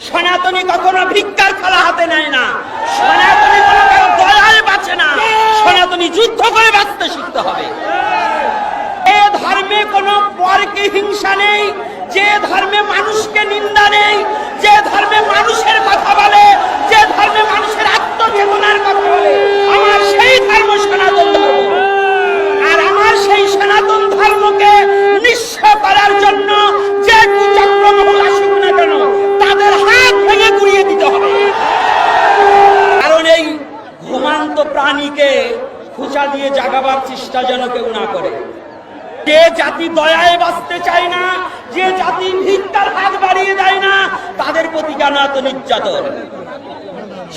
সনাতনী কখনো ভিক্ষার খেলা হাতে নেয় না। সনাতনী কোনো কারও দয়ায় বাঁচে না। সনাতনী যুদ্ধ করে বাঁচতে শিখতে হবে। এ ধর্মে কোনো পরকে হিংসা নেই, যে ধর্মে মানুষকে নিন্দা নেই, যে ধর্মে মানুষের কথা বলে যে ধর্মে মানুষের আত্মজীবনের কথা বলে আমার সেই ধর্ম সনাতন ধর্ম আর আমার সেই সনাতন ধর্মকে নিঃস্ব করার জন্য যে কুচক্র মহল আসুক না কেন তাদের হাত ভেঙে গুড়িয়ে দিতে হবে কারণ এই ঘুমান্ত প্রাণীকে খুঁচা দিয়ে জাগাবার চেষ্টা যেন কেউ না করে? যে জাতি দয়ায় বাঁচতে চায় না, যে জাতি ভিক্ষার হাত বাড়িয়ে দেয় না, তাদের প্রতি কেন এত নির্যাতন?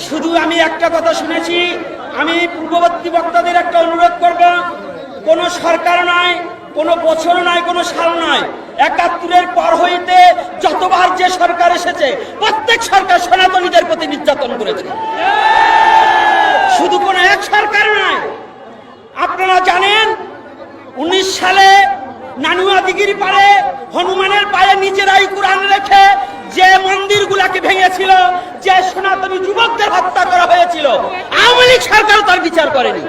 শুধু আমি একটা কথা শুনেছি, আমি পূর্ববর্তী বক্তাদের একটা অনুরোধ করব, কোন সরকার নয়, কোন বছর নয়, কোন সাল নয়, একাত্তরের পর হইতে যতবার যে সরকার এসেছে, প্রত্যেক সরকার সনাতনীদের প্রতি নির্যাতন করেছে। শুধু কোন এক সরকার নয়। আপনারা জানেন, উনিশ সালে নানুয়া দিঘির পারে হনুমানের পায়ে নিজেরাই কোরআন রেখে যে মন্দিরগুলাকে ভেঙেছিল, যে সনাতনী যুবকদের হত্যা করা হয়েছিল। আওয়ামী লীগ সরকার তার বিচার করেনি।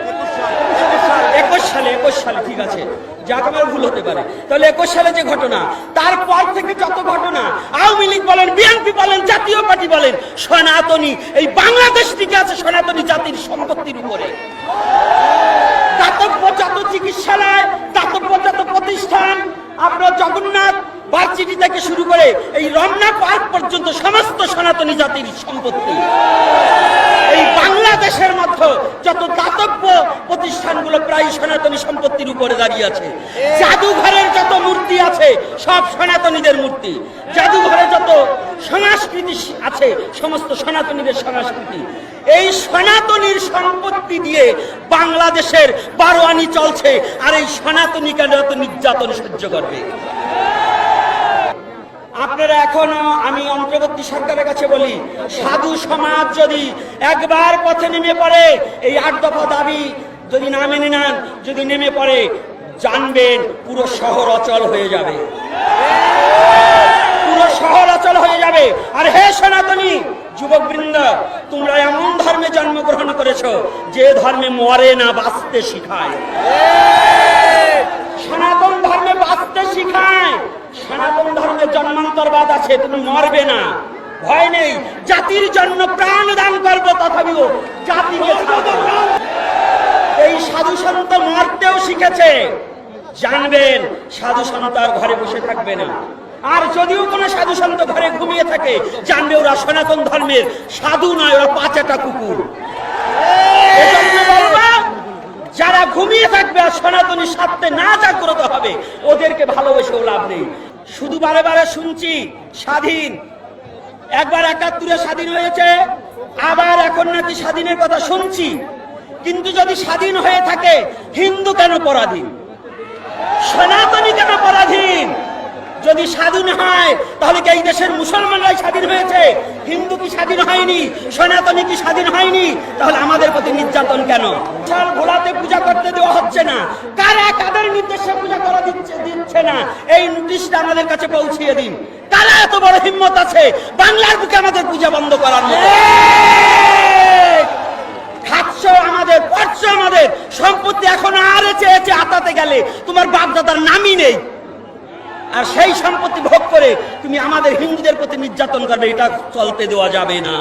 একুশ সালে, ঠিক আছে যাক আমার ভুল হতে পারে। তাহলে একুশ সালে যে ঘটনা, তারপর থেকে যত ঘটনা, আওয়ামী লীগ বলেন, বিএনপি বলেন, জাতীয় পার্টি বলেন, সনাতনী, এই বাংলাদেশ থেকে আছে সনাতনী জাতির সম্পত্তির উপরে। দাতব্য যত চিকিৎসালয়, দাতব্য যত প্রতিষ্ঠান আপনার জগন্নাথ ভার্সিটি থেকে শুরু করে এই রমনা পার্ক পর্যন্ত সমস্ত সনাতনী জাতির সম্পত্তি। এই বাংলাদেশের মধ্যে যত দাতব্য প্রতিষ্ঠানগুলো প্রায় সনাতনী সম্পত্তির উপরে দাঁড়িয়ে আছে। জাদুঘরের যত মূর্তি আছে, সব সনাতনীদের মূর্তি। জাদুঘরে যত সংস্কৃতি আছে, সমস্ত সনাতনীদের সংস্কৃতি এই সনাতনীর সম্পত্তি দিয়ে বাংলাদেশের বারোয়ানি চলছে, আর এই সনাতনী কেন এত নির্যাতন সহ্য করবে। আপনারা এখনও আমি অন্তর্বর্তী সরকারের কাছে বলি, সাধু সমাজ যদি একবার পথে নেমে পড়ে, এই আট দফা দাবি যদি না মেনে নেন, যদি নেমে পড়ে, জানবেন পুরো শহর অচল হয়ে যাবে। পুরো শহর অচল হয়ে যাবে। আর হে সনাতনী, যুবকবৃন্দ, তোমরা এমন ধর্মে জন্মগ্রহণ করেছ, যে ধর্মে মরে না বাঁচতে শিখায় সনাতন ধর্মে বাঁচতে শিখায় সনাতন ধর্মে জন্মান্তরবাদ আছে, তুমি মরবে না। ভয় নেই। জাতির জন্য প্রাণ দান করব তথাপিও এই সাধু সন্ত মরতেও শিখেছে। জানবেন, সাধু সন্ত আর ঘরে বসে থাকবে না। আর যদিও কোনো সাধু সন্ত ঘরে ঘুমিয়ে থাকে, জানবে ওরা সনাতন ধর্মের। সাধু নয়, ওরা পাঁচাটা কুকুর। যারা ঘুমিয়ে থাকবে আর সনাতনী স্বার্থে না জাগ্রত হবে, ওদেরকে ভালোবেসেও লাভ নেই। শুধু বারে বারে শুনছি স্বাধীন। একবার একাত্তরে স্বাধীন হয়েছে, আবার এখন নাকি স্বাধীনের কথা শুনছি। কিন্তু যদি স্বাধীন হয়ে থাকে, হিন্দু কেন পরাধীন? সনাতনী কেন পরাধীন? যদি স্বাধীন হয়, তাহলে কি এই দেশের মুসলমানরাই স্বাধীন হয়েছে? হিন্দু কি স্বাধীন হয়নি? সনাতনী কি স্বাধীন হয়নি? তাহলে আমাদের প্রতি নির্যাতন কেন? চাল ঘোড়াতে পূজা করতে দেওয়া হচ্ছে না। কারা কাদের নির্দেশে পূজা করা দিচ্ছে দিচ্ছে না? এই নোটিশটা আমাদের কাছে পৌঁছিয়ে দিন। কারা এত বড় হিম্মত আছে? বাংলার বুকে আমাদের পূজা বন্ধ করার মতো। খাচ্ছ আমাদের পড়ছ আমাদের সম্পত্তি এখন আর চেয়েছে আতাতে গেলে তোমার বাপদাদার নামই নেই। আর সেই সম্পত্তি ভোগ করে তুমি আমাদের হিন্দুদের প্রতি নির্যাতন করবে এটা চলতে দেওয়া যাবে না।